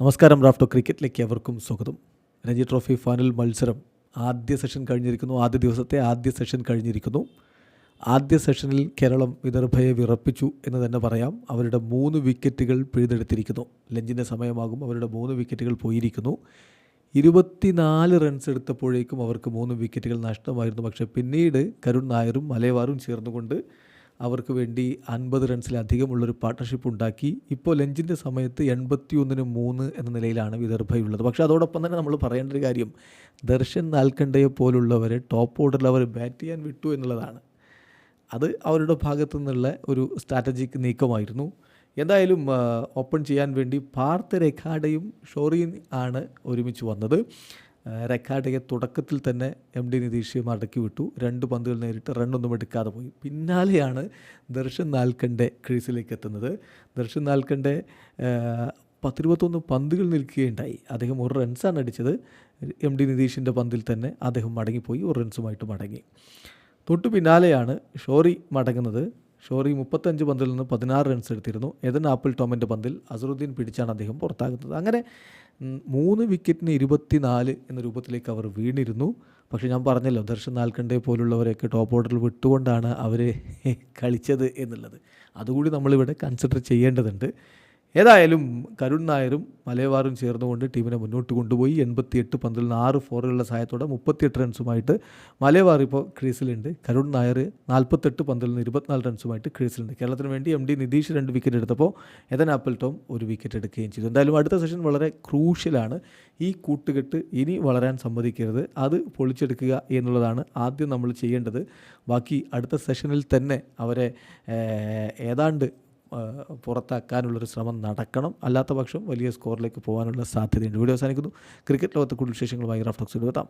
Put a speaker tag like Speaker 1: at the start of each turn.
Speaker 1: നമസ്കാരം റാഫ്റ്റോ ക്രിക്കറ്റിലേക്ക് അവർക്കും സ്വാഗതം. രഞ്ജി ട്രോഫി ഫൈനൽ മത്സരം ആദ്യ സെഷൻ കഴിഞ്ഞിരിക്കുന്നു. ആദ്യ ദിവസത്തെ ആദ്യ സെഷൻ കഴിഞ്ഞിരിക്കുന്നു. ആദ്യ സെഷനിൽ കേരളം വിദർഭയെ വിറപ്പിച്ചു എന്ന് തന്നെ പറയാം. അവരുടെ മൂന്ന് വിക്കറ്റുകൾ പിഴുതെടുത്തിരിക്കുന്നു. ലഞ്ചിന്റെ സമയമാകും. അവരുടെ മൂന്ന് വിക്കറ്റുകൾ പോയിരിക്കുന്നു. ഇരുപത്തിനാല് റൺസ് എടുത്തപ്പോഴേക്കും അവർക്ക് മൂന്ന് വിക്കറ്റുകൾ നഷ്ടമായിരുന്നു. പക്ഷേ പിന്നീട് കരുൺ നായരും മലയവാറും ചേർന്നുകൊണ്ട് അവർക്ക് വേണ്ടി അൻപത് റൺസിലധികമുള്ളൊരു പാർട്ട്ണർഷിപ്പ് ഉണ്ടാക്കി. ഇപ്പോൾ ലഞ്ചിന്റെ സമയത്ത് എൺപത്തി ഒന്നിന് മൂന്ന് എന്ന നിലയിലാണ് വിദർഭയുള്ളത് പക്ഷേ അതോടൊപ്പം തന്നെ നമ്മൾ പറയേണ്ട ഒരു കാര്യം ദർശൻ നാൽക്കണ്ടയെ പോലുള്ളവരെ ടോപ്പ് ഓർഡറിൽ അവർ ബാറ്റ് ചെയ്യാൻ വിട്ടു എന്നുള്ളതാണ്. അത് അവരുടെ ഭാഗത്തു നിന്നുള്ള ഒരു സ്ട്രാറ്റജിക് നീക്കമായിരുന്നു. എന്തായാലും ഓപ്പൺ ചെയ്യാൻ വേണ്ടി പാർത്ത് രഖാഡയും ഷോറിയും ആണ് ഒരുമിച്ച് വന്നത്. ആ, തുടക്കത്തിൽ തന്നെ എം ഡി നിതീഷ് മടക്കി വിട്ടു. രണ്ട് പന്തുകൾ നേരിട്ട് റണ്ണൊന്നും എടുക്കാതെ പോയി. പിന്നാലെയാണ് ദർശൻ നാൽക്കണ്ടെ ക്രീസിലേക്ക് എത്തുന്നത്. ദർശൻ നാൽക്കണ്ടെ പത്തിരുപത്തൊന്ന് പന്തുകൾ നിൽക്കുകയുണ്ടായി. അദ്ദേഹം ഒരു റൺസാണ് അടിച്ചത്. എം ഡി നിതീഷിന്റെ പന്തിൽ തന്നെ അദ്ദേഹം മടങ്ങിപ്പോയി ഒരു റൺസുമായിട്ട് മടങ്ങി. തൊട്ടു പിന്നാലെയാണ് ഷോറി മടങ്ങുന്നത്. ഷോറി മുപ്പത്തഞ്ച് പന്തിൽ നിന്ന് പതിനാറ് റൺസ് എടുത്തിരുന്നു. എതൻ ആപ്പിൾ ടോമിന്റെ പന്തിൽ അസറുദ്ദീൻ പിടിച്ചാണ് അദ്ദേഹം പുറത്താകുന്നത്. അങ്ങനെ മൂന്ന് വിക്കറ്റിന് ഇരുപത്തിനാല് എന്ന രൂപത്തിലേക്ക് അവർ വീണിരുന്നു. പക്ഷേ ഞാൻ പറഞ്ഞല്ലോ ദർശൻ നാൽക്കണ്ടേ പോലുള്ളവരെയൊക്കെ ടോപ്പ് ഓർഡറിൽ വിട്ടുകൊണ്ടാണ് അവർ കളിച്ചത് എന്നുള്ളത്. അതുകൂടി നമ്മളിവിടെ കൺസിഡർ ചെയ്യേണ്ടതുണ്ട്. ഏതായാലും കരുൺ നായരും മലയവാറും ചേർന്നുകൊണ്ട് ടീമിനെ മുന്നോട്ട് കൊണ്ടുപോയി. എൺപത്തിയെട്ട് പന്തിൽ നിന്ന് ആറ് ഫോറുകളുടെ സഹായത്തോടെ മുപ്പത്തിയെട്ട് റൺസുമായിട്ട് മലയവാർ ഇപ്പോൾ ക്രീസിലുണ്ട്. കരുൺ നായർ നാൽപ്പത്തെട്ട് പന്തിൽ നിന്ന് ഇരുപത്തിനാല് റൺസുമായിട്ട് ക്രീസിലുണ്ട്. കേരളത്തിന് വേണ്ടി എം ഡി നിതീഷ് രണ്ട് വിക്കറ്റ് എടുത്തപ്പോൾ എതൻ ആപ്പിൾ ടോം ഒരു വിക്കറ്റ് എടുക്കുകയും ചെയ്തു. എന്തായാലും അടുത്ത സെഷൻ വളരെ ക്രൂഷ്യലാണ്. ഈ കൂട്ടുകെട്ട് ഇനി വളരാൻ സമ്മതിക്കരുത്. അത് പൊളിച്ചെടുക്കുക എന്നുള്ളതാണ് ആദ്യം നമ്മൾ ചെയ്യേണ്ടത്. ബാക്കി അടുത്ത സെഷനിൽ തന്നെ അവരെ ഏതാണ്ട് പുറത്താക്കാനുള്ളൊരു ശ്രമം നടക്കണം. അല്ലാത്ത പക്ഷം വലിയ സ്കോറിലേക്ക് പോകാനുള്ള സാധ്യതയുണ്ട്. വീഡിയോ അവസാനിക്കുന്നു. ക്രിക്കറ്റ് ലോകത്ത് കൂടുതൽ വിശേഷങ്ങളുമായി റഫ്ലക്സ് എത്താം